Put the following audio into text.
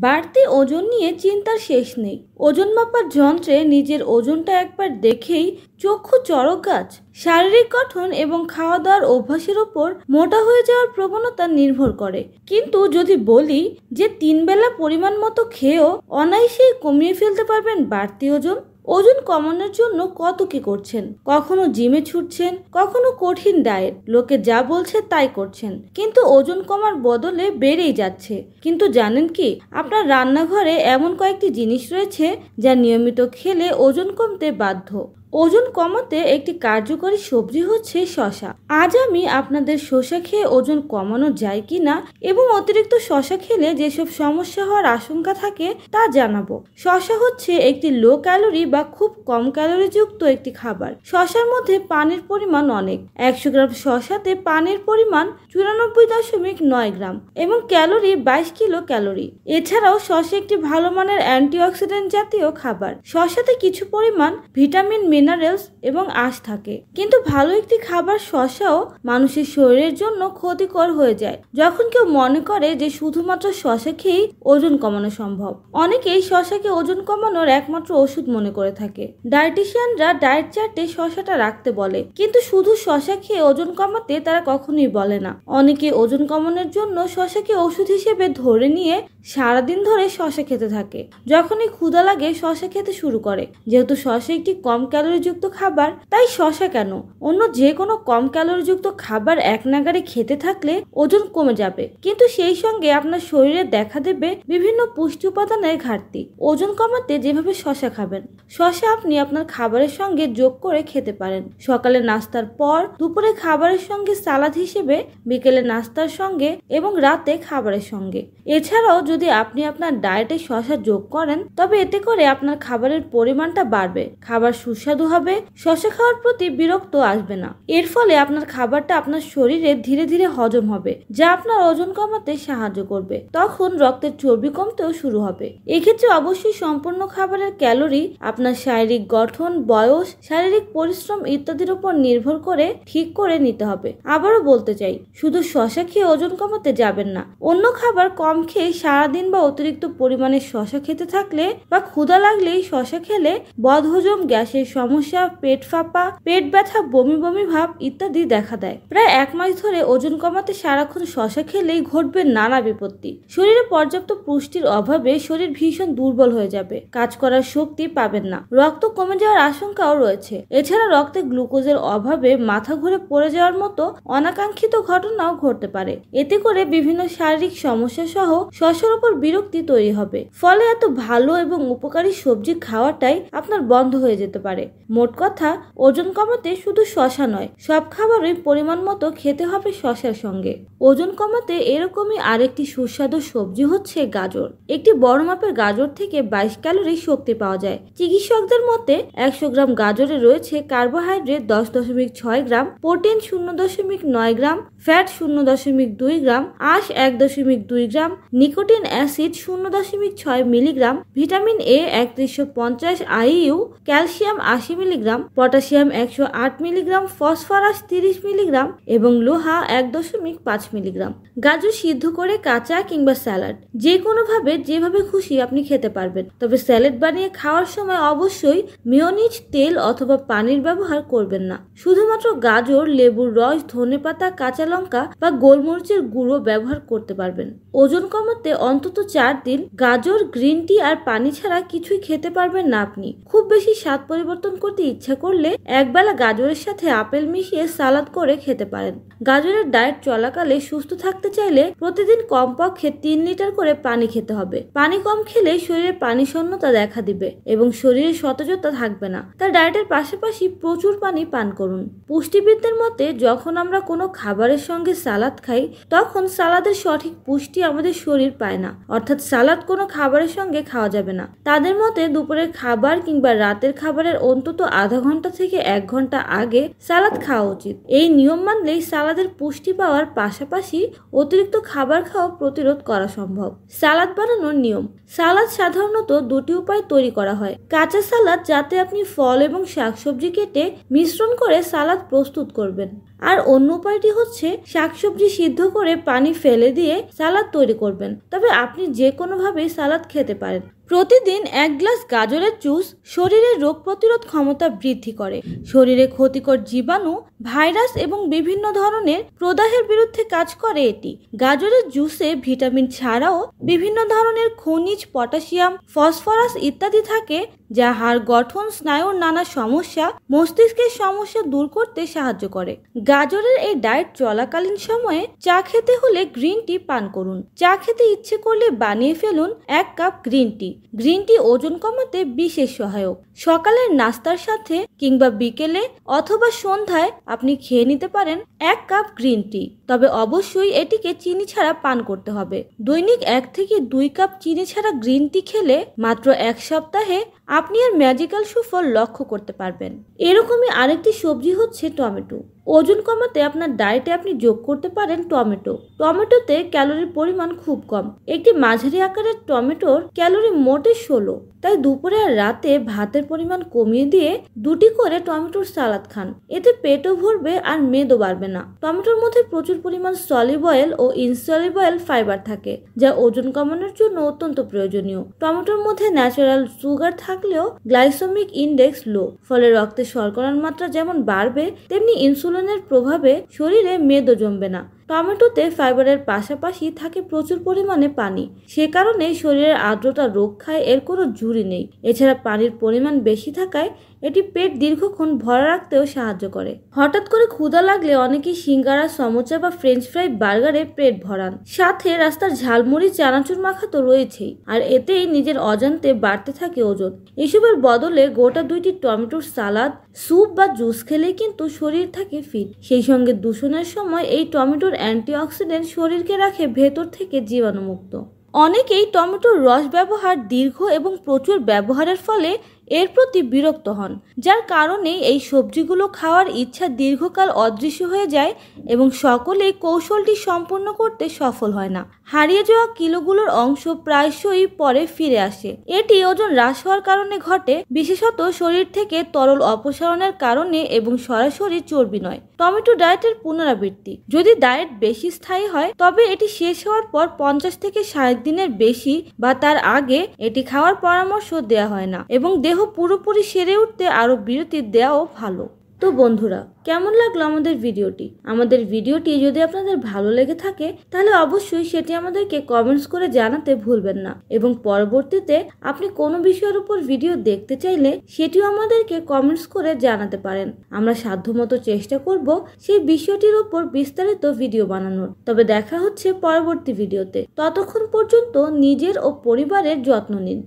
বাড়তি ওজন নিয়ে চিন্তার শেষ নেই। ওজন মাপার যন্ত্রে নিজের ওজনটা একবার দেখেই চক্ষু চড়ক গাছ, শারীরিক গঠন এবং খাওয়া দাওয়ার অভ্যাসের ওপর মোটা হয়ে যাওয়ার প্রবণতা নির্ভর করে। কিন্তু যদি বলি যে তিন বেলা পরিমাণ মতো খেয়েও অনায়াসেই কমিয়ে ফেলতে পারবেন বাড়তি ওজন ওজন কমানোর জন্য কত কি করছেন? কখনো জিমে ছুটছেন, কখনো কঠিন ডায়েট লোকে যা বলছে তাই করছেন। কিন্তু ওজন কমার বদলে বেড়েই যাচ্ছে। কিন্তু জানেন কি, আপনার রান্নাঘরে এমন কয়েকটি জিনিস রয়েছে যা নিয়মিত খেলে ওজন কমতে বাধ্য। ওজন কমাতে একটি কার্যকরী সবজি হচ্ছে শশা আজ আমি আপনাদের শসা খেয়ে ওজন কমানো যায় কি না এবং অতিরিক্ত শশা খেলে যেসব সমস্যা হওয়ার আশঙ্কা থাকে তা জানাব। শশা হচ্ছে একটি লো ক্যালোরি বা খুব কম ক্যালোরি যুক্ত একটি খাবার। শশার মধ্যে পানির পরিমাণ অনেক। একশো গ্রাম শশাতে পানির পরিমাণ চুরানব্বই দশমিক নয় গ্রাম এবং ক্যালোরি বাইশ কিলো ক্যালোরি। এছাড়াও শশা একটি ভালো মানের অ্যান্টিঅক্সিডেন্ট জাতীয় খাবার। শশাতে কিছু পরিমাণ ভিটামিন মিনারেলস এবং আঁশ থাকে। কিন্তু ভালো একটি খাবার শশাও মানুষের শরীরের জন্য ক্ষতিকর হয়ে যায়। যখন কেউ মনে করে যে শুধুমাত্র শশা খেয়েই ওজন কমানো সম্ভব, অনেকেই শশাকে ওজন কমানোর একমাত্র ওষুধ মনে করে থাকে। ডায়েটিশিয়ানরা ডায়েট চার্টে শশাটা রাখতে বলে, কিন্তু শুধু শশা খেয়ে ওজন কমাতে তারা কখনোই বলে না। অনেকে ওজন কমানোর জন্য শশাকে ওষুধ হিসেবে ধরে নিয়ে সারাদিন ধরে শশা খেতে থাকে। যখনই ক্ষুধা লাগে, শশা খেতে শুরু করে। যেহেতু শশা একটি কম ক্যালোরিযুক্ত খাবার, তাই শশা কেন? অন্য যে কোনো কম ক্যালোরিযুক্ত খাবার এক নাগারে খেতে থাকলে ওজন কমে যাবে। কিন্তু সেই সঙ্গে আপনার শরীরে দেখা দেবে বিভিন্ন পুষ্টি উপাদানের ঘাটতি। ওজন কমাতে যেভাবে শশা খাবেন, শশা আপনি আপনার খাবারের সঙ্গে যোগ করে খেতে পারেন। সকালে নাস্তার পর দুপুরে খাবারের সঙ্গে সালাদ হিসেবে, বিকেলে নাস্তার সঙ্গে এবং রাতে খাবারের সঙ্গে। এছাড়াও যদি আপনি আপনার ডায়েটে শশা যোগ করেন, তবে এতে করে আপনার খাবারের পরিমাণটা বাড়বে। খাবার সুস্বাদু হবে শশা খাওয়ার প্রতি বিরক্ত আসবে না। এর ফলে আপনার খাবারটা আপনার শরীরে ধীরে ধীরে হজম হবে, যা আপনার ওজন কমাতে সাহায্য করবে। তখন রক্তের চর্বি কমতেও শুরু হবে। এক্ষেত্রে অবশ্যই সম্পূর্ণ খাবারের ক্যালোরি, আপনার শারীরিক গঠন, বয়স, শারীরিক পরিশ্রম ইত্যাদির উপর নির্ভর করে ঠিক করে নিতে হবে। আবারও বলতে চাই, শুধু শশা খেয়ে ওজন কমাতে যাবেন না, অন্য খাবার কম খেয়ে সারাদিন বা অতিরিক্ত পরিমাণে শশা খেতে থাকলে বা ক্ষুধা লাগলেই শশা খেলে বদহজম, গ্যাসের সমস্যা, পেট ফাঁপা, পেট ব্যথা, বমি বমি ভাব ইত্যাদি দেখা দেয়। প্রায় এক মাস ধরে ওজন কমাতে সারাক্ষণ শশা খেলেই ঘটবে নানা বিপত্তি। শরীরে পর্যাপ্ত পুষ্টির অভাবে শরীর ভীষণ দুর্বল হয়ে যাবে। কাজ করার শক্তি পাবেন না। রক্ত কমে যাওয়ার আশঙ্কাও রয়েছে। এছাড়া রক্তে গ্লুকোজের অভাবে মাথা ঘুরে পড়ে যাওয়ার মতো অনাকাঙ্ক্ষিত ঘটনাও ঘটতে পারে। এতে করে বিভিন্ন শারীরিক সমস্যা সহ শশার উপর বিরক্তি তৈরি হবে। ফলে এত ভালো এবং উপকারী সবজি খাওয়াটাই আপনার বন্ধ হয়ে যেতে পারে। মোট কথা, ওজন কমাতে শুধু শশা নয়, সব খাবারই পরিমাণ মতো খেতে হবে শশার সঙ্গে। ওজন কমাতে এরকমই আরেকটি সুস্বাদু সবজি হচ্ছে গাজর। একটি বড় মাপের গাজর থেকে বাইশ ক্যালোরি শক্তি পাওয়া যায়। চিকিৎসকদের মতে, একশো গ্রাম গাজরে রয়েছে কার্বোহাইড্রেট দশ দশমিক ছয় গ্রাম, প্রোটিন শূন্য দশমিক নয় গ্রাম, ফ্যাট শূন্য দশমিক দুই গ্রাম, আঁশ এক দশমিক দুই গ্রাম, নিকোটিন অ্যাসিড শূন্য দশমিক ছয় মিলিগ্রাম ভিটামিন এ একত্রিশশো পঞ্চাশ আইইউ ক্যালসিয়াম আশি মিলিগ্রাম পটাশিয়াম একশো আট মিলিগ্রাম ফসফরাস তিরিশ মিলিগ্রাম এবং লোহা এক দশমিক পাঁচ মিলিগ্রাম গাজর সিদ্ধ করে কাঁচা কিংবা স্যালাড যে কোনোভাবে যেভাবে খুশি আপনি খেতে পারবেন। তবে স্যালাড বানিয়ে খাওয়ার সময় অবশ্যই মিওনিজ তেল অথবা পানির ব্যবহার করবেন না। শুধুমাত্র গাজর, লেবুর রস ধনে পাতা কাঁচা লঙ্কা বা গোলমরিচের গুঁড়ো ব্যবহার করতে পারবেন। ওজন কমাতে অন্তত চার দিন গাজর, গ্রিন টি আর পানি ছাড়া কিছুই খেতে পারবেন না আপনি। খুব বেশি স্বাদ পরিবর্তন করতে ইচ্ছা করলে একবেলা গাজরের সাথে আপেল মিশিয়ে সালাদ করে খেতে পারেন। গাজরের ডায়েট চলাকালে সুস্থ থাকতে চাইলে প্রতিদিন কমপক্ষে তিন লিটার করে পানি খেতে হবে। পানি কম খেলে শরীরে পানি শূন্যতা দেখা দিবে এবং শরীরে সতেজতা থাকবে না। তার ডায়েটের পাশাপাশি প্রচুর পানি পান করুন। পুষ্টিবিদদের মতে, যখন আমরা কোনো খাবারের সঙ্গে সালাদ খাই, তখন সালাদের সঠিক পুষ্টি আমাদের শরীর পায় না। অর্থাৎ সালাদ কোনো খাবারের সঙ্গে খাওয়া যাবে না। তাদের মতে দুপুরের খাবার কিংবা রাতের খাবারের অন্তত আধা ঘণ্টা থেকে এক ঘণ্টা আগে সালাদ খাওয়া উচিত। এই নিয়ম মানলেই সালাদের পুষ্টি পাওয়ার পাশাপাশি অতিরিক্ত খাবার খাওয়া প্রতিরোধ করা সম্ভব। সালাদ বানানোর নিয়ম। সালাদ সাধারণত দুটি উপায় তৈরি করা হয়। কাঁচা সালাদ যাতে আপনি ফল এবং শাকসবজি কেটে মিশ্রণ করে সালাদ প্রস্তুত করবেন। আর অন্য উপায়টি হচ্ছে শাকসবজি সিদ্ধ করে পানি ফেলে দিয়ে সালাদ তৈরি করবেন। তবে আপনি যে কোনোভাবেই সালাদ খেতে পারেন। প্রতিদিন এক গ্লাস গাজরের জুস শরীরের রোগ প্রতিরোধ ক্ষমতা বৃদ্ধি করে। শরীরে ক্ষতিকর জীবাণু, ভাইরাস এবং বিভিন্ন ধরনের প্রদাহের বিরুদ্ধে কাজ করে এটি। গাজরের জুসে ভিটামিন ছাড়াও বিভিন্ন ধরনের খনিজ, পটাশিয়াম, ফসফরাস ইত্যাদি থাকে যা হাড় গঠন, স্নায়ুর নানা সমস্যা মস্তিষ্কের সমস্যা দূর করতে সাহায্য করে। গাজরের এই ডায়েট চলাকালীন সময়ে চা খেতে হলে গ্রিন টি পান করুন। চা খেতে ইচ্ছে করলে বানিয়ে ফেলুন এক cup green tea green tea ওজন কমাতে বিশেষ সহায়ক। সকালের নাস্তার সাথে কিংবা বিকেলে অথবা সন্ধ্যায় আপনি খেয়ে নিতে পারেন এক কাপ গ্রিন টি তবে অবশ্যই এটিকে চিনি ছাড়া পান করতে হবে। দৈনিক এক থেকে দুই কাপ চিনি ছাড়া গ্রিন টি খেলে মাত্র এক সপ্তাহে আপনি আর ম্যাজিক্যাল সুফল লক্ষ্য করতে পারবেন। এরকমই আরেকটি সবজি হচ্ছে টমেটো। ওজন কমাতে আপনার ডায়েটে আপনি যোগ করতে পারেন টমেটো। টমেটোতে ক্যালোরির পরিমাণ খুব কম। একটি মাঝারি আকারের টমেটোর ক্যালোরি মোটে ষোলো। তাই দুপুরে আর রাতে ভাতের পরিমাণ কমিয়ে দিয়ে দুটি করে টমেটোর সালাদ খান। এতে পেটও ভরবে আর মেদও বাড়বে না। টমেটোর মধ্যে প্রচুর পরিমাণ সলিভ অয়েল ও ইনসলিভ অয়েল ফাইবার থাকে, যা ওজন কমানোর জন্য অত্যন্ত প্রয়োজনীয়। টমেটোর মধ্যে ন্যাচারাল সুগার থাকলেও গ্লাইসোমিক ইন্ডেক্স লো, ফলে রক্তে শর্করার মাত্রা যেমন বাড়বে, তেমনি ইনসুলিনের প্রভাবে শরীরে মেদও জমবে না। টমেটোতে ফাইবারের পাশাপাশি থাকে প্রচুর পরিমাণে পানি। সে কারণে শরীরের আর্দ্রতা রক্ষায় এর কোনো ঝুড়ি নেই। এছাড়া পানির পরিমাণ বেশি থাকায় এটি পেট দীর্ঘক্ষণ ভরা রাখতেও সাহায্য করে। হঠাৎ করে ক্ষুধা লাগলে অনেকেই সিঙ্গারা, সমোচা বা ফ্রেঞ্চ ফ্রাই বার্গারে পেট ভরান। সাথে রাস্তার ঝালমুড়ি, চানাচুর মাখা তো রয়েছেই। আর এতেই নিজের অজান্তে বাড়তে থাকে ওজন। এসবের বদলে গোটা দুইটি টমেটোর সালাদ, স্যুপ বা জুস খেলেই কিন্তু শরীর থাকে ফিট। সেই সঙ্গে দূষণের সময় এই টমেটোর অ্যান্টিঅক্সিডেন্ট শরীরকে রাখে ভেতর থেকে জীবাণুমুক্ত। অনেকেই টমেটোর রস ব্যবহার দীর্ঘ এবং প্রচুর ব্যবহারের ফলে এর প্রতি বিরক্ত হন, যার কারণে এই সবজিগুলো খাওয়ার ইচ্ছা দীর্ঘকাল অদৃশ্য হয়ে যায় এবং সকলেই কৌশলটি সম্পূর্ণ করতে সফল হয় না। হারিয়ে যাওয়া কিলোগুলোর অংশ প্রায়শই পরে ফিরে আসে। এটি ওজন হ্রাস হওয়ার কারণে ঘটে, বিশেষত শরীর থেকে তরল অপসারণের কারণে এবং সরাসরি চর্বি নয়। টমেটো ডায়েটের পুনরাবৃত্তি। যদি ডায়েট বেশি স্থায়ী হয়, তবে এটি শেষ হওয়ার পর পঞ্চাশ থেকে ষাট দিনের বেশি বা তার আগে এটি খাওয়ার পরামর্শ দেওয়া হয় না এবং দেহ পুরোপুরি সেরে উঠতে আরও বিরতি দেওয়াও ভালো। তো বন্ধুরা, কেমন লাগল আমাদের ভিডিওটি? আমাদের ভিডিওটি যদি আপনাদের ভালো লেগে থাকে, তাহলে অবশ্যই সেটি আমাদেরকে কমেন্টস করে জানাতে ভুলবেন না। এবং পরবর্তীতে আপনি কোনো বিষয়ের উপর ভিডিও দেখতে চাইলে, সেটিও আমাদেরকে কমেন্টস করে জানাতে পারেন। আমরা সাধ্যমতো চেষ্টা করব সেই বিষয়টির উপর বিস্তারিত ভিডিও বানানোর। তবে দেখা হচ্ছে পরবর্তী ভিডিওতে। ততক্ষণ পর্যন্ত নিজের ও পরিবারের যত্ন নিন।